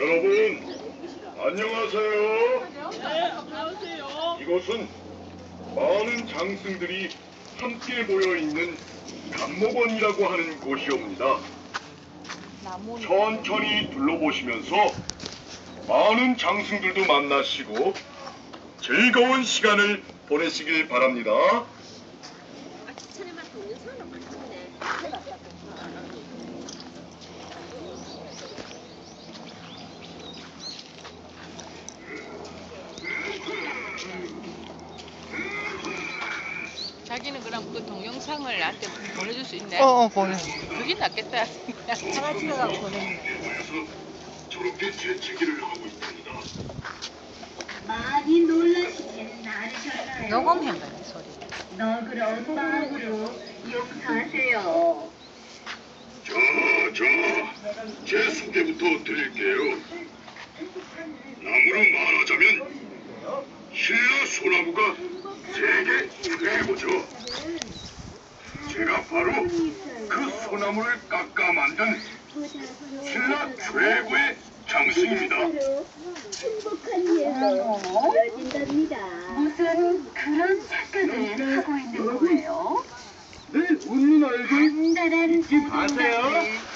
안녕하세요. 네, 안녕하세요. 이곳은 많은 장승들이 함께 모여 있는 감목원이라고 하는 곳이옵니다. 천천히 둘러보시면서 많은 장승들도 만나시고 즐거운 시간을 보내시길 바랍니다. 아, 추천에만 동는 사람 많던데. 자기는 그럼 그 동영상을 나한테 보내줄 수 있네. 어, 어, 보내. 그게 낫겠다. 하나 찍어갖고 보내. 모여서 저렇게 재채기를 하고 있답니다. 많이 놀라시지는 않으셨나요? 거네, 소리. 너그러운 마음으로 용서하세요. 자, 자, 제 소개부터 드릴게요. 나무로 말하자면 신라 소나무가 세계 최고죠. 제가 바로 그 소나무를 깎아 만든 신라 최고의 장승입니다. 행복한 예가 이어진답니다. 무슨 그런 착각을 하고 있는 거예요? 네, 웃는 아이들 간단한 아세요?